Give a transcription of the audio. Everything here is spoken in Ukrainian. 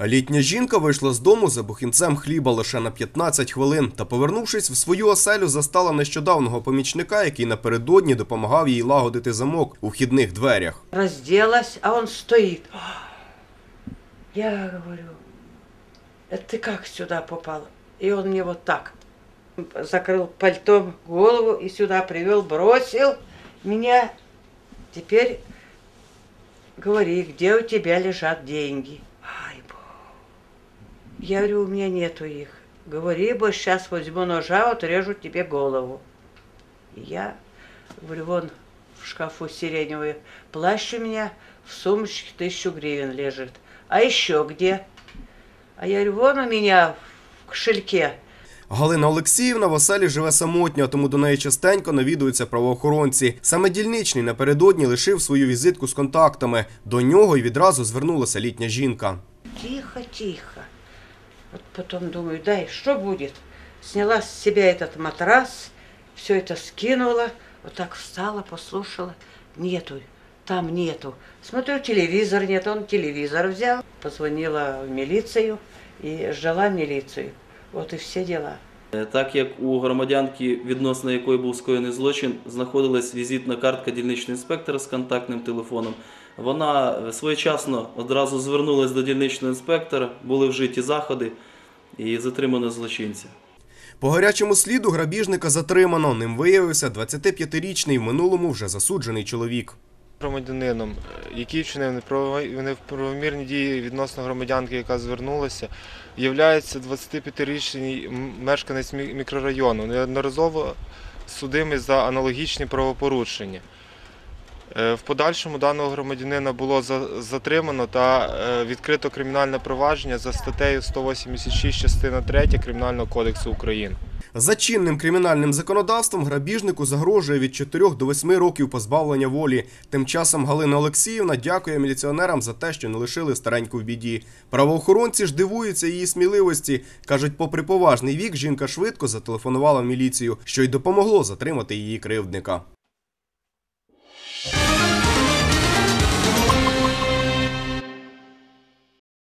Літня жінка вийшла з дому за бухінцем хліба лише на 15 хвилин та, повернувшись в свою оселю, застала нещодавного помічника, який напередодні допомагав їй лагодити замок у вхідних дверях. Разделась, а он стоит. Я говорю, это ты как сюда попала? И он мне вот так закрыл пальтом голову и сюда привел, бросил меня. Теперь говори, где у тебя лежат деньги? Я говорю, у меня нету их. Говори, бо сейчас возьму ножа, отрежу тебе голову. И я говорю, вон в шкафу сиреневый плащ у меня, в сумочке тысячу гривен лежит. А еще где? А я говорю, вон у меня в кошельке. Галина Олексіївна в оселі живе самотньо, тому до неї частенько навідуються правоохоронці. Саме дільничний напередодні лишив свою візитку з контактами. До нього й відразу звернулася літня жінка. Тихо, тихо. Вот потом думаю, дай, что будет? Сняла с себя этот матрас, все это скинула, вот так встала, послушала. Нету, там нету. Смотрю, телевизор нет, он телевизор взял. Позвонила в милицию и ждала милицию. Вот и все дела. Е, Так як у громадянки, відносно якої був скоєний злочин, знаходилась візитна картка дільничного інспектора з контактним телефоном, вона своєчасно одразу звернулася до дільничного інспектора, були вжиті заходи і затримано злочинця. По гарячому сліду грабіжника затримано. Ним виявився 25-річний в минулому вже засуджений чоловік. Громадянином, які який вчинив неправомі- неправомірні дії відносно громадянки, яка звернулася, є 25-річний мешканець мікрорайону, неодноразово судимий за аналогічні правопорушення. Е, В подальшому даного громадянина було за- затримано та е, відкрито кримінальне провадження за статтею 186 частина 3 Кримінального кодексу України. За чинним кримінальним законодавством грабіжнику загрожує від 4 до 8 років позбавлення волі. Тим часом Галина Олексіївна дякує міліціонерам за те, що не лишили стареньку в біді. Правоохоронці ж дивуються її сміливості. кажуть, попри поважний вік, жінка швидко зателефонувала в міліцію, що й допомогло затримати її кривдника.